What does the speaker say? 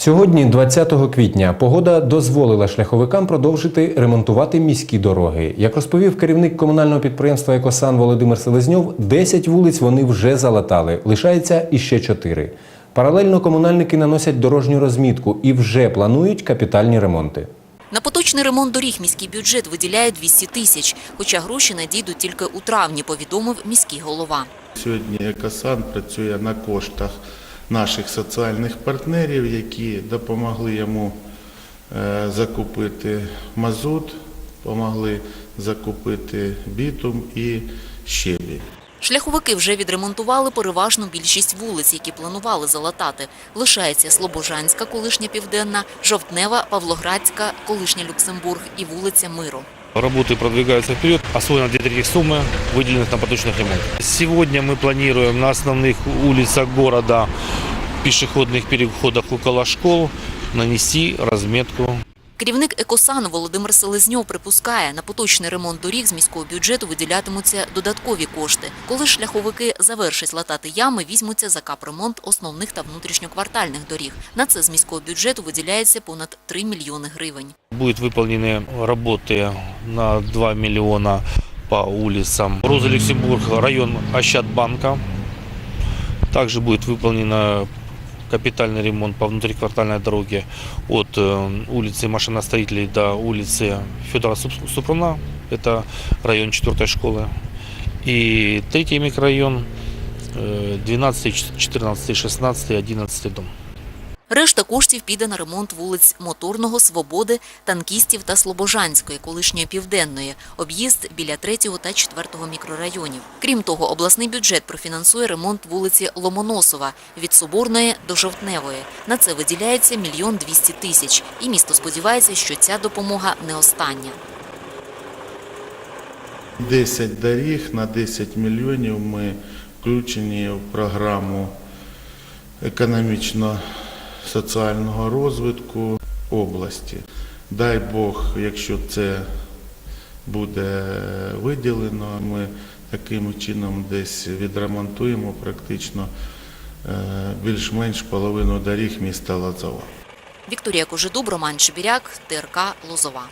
Сьогодні, 20 квітня, погода дозволила шляховикам продовжити ремонтувати міські дороги. Як розповів керівник комунального підприємства Екосан Володимир Селезньов, 10 вулиць вони вже залатали. Лишається іще 4. Паралельно комунальники наносять дорожню розмітку і вже планують капітальні ремонти. На поточний ремонт доріг міський бюджет виділяє 200 тисяч, хоча гроші надійдуть тільки у травні, повідомив міський голова. Сьогодні Екосан працює на коштах наших соціальних партнерів, які допомогли йому е, закупити мазут, допомогли закупити бітум і щебінь. Шляховики вже відремонтували переважну більшість вулиць, які планували залатати. Лишається Слобожанська, колишня Південна, Жовтнева, Павлоградська, колишня Люксембург і вулиця Миру. Работы продвигаются вперед, особенно две трети суммы, выделенных на поточных ремонт. Сегодня мы планируем на основных улицах города, пешеходных переходах около школ нанести разметку Керівник «Екосану» Володимир Селезньов припускає, на поточний ремонт доріг з міського бюджету виділятимуться додаткові кошти. Коли ж шляховики завершать латати ями, візьмуться за капремонт основних та внутрішньоквартальних доріг. На це з міського бюджету виділяється понад 3 мільйони гривень. Будут выполнены работы на 2 миллиона по улицам. Роза Люксембург, район Ощадбанка. Также будет выполнен капитальный ремонт по внутриквартальной дороге от э, улицы машиностроителей до улицы Федора Суп- Супруна. Это район 4 школы. И третий микрорайон э, 12, 14, 16, 11 дом. Решта коштів піде на ремонт вулиць Моторного, Свободи, Танкістів та Слобожанської, колишньої Південної, об'їзд біля 3 та 4 мікрорайонів. Крім того, обласний бюджет профінансує ремонт вулиці Ломоносова від Соборної до Жовтневої. На це виділяється мільйон 200 тисяч. І місто сподівається, що ця допомога не остання. 10 доріг на 10 мільйонів ми включені в програму економічно-соціального розвитку області. Дай Бог, якщо це буде виділено, ми таким чином десь відремонтуємо практично е, більш-менш половину доріг міста Лазова. Вікторія Кожедуб, Роман Чебіряк, ТРК Лозова.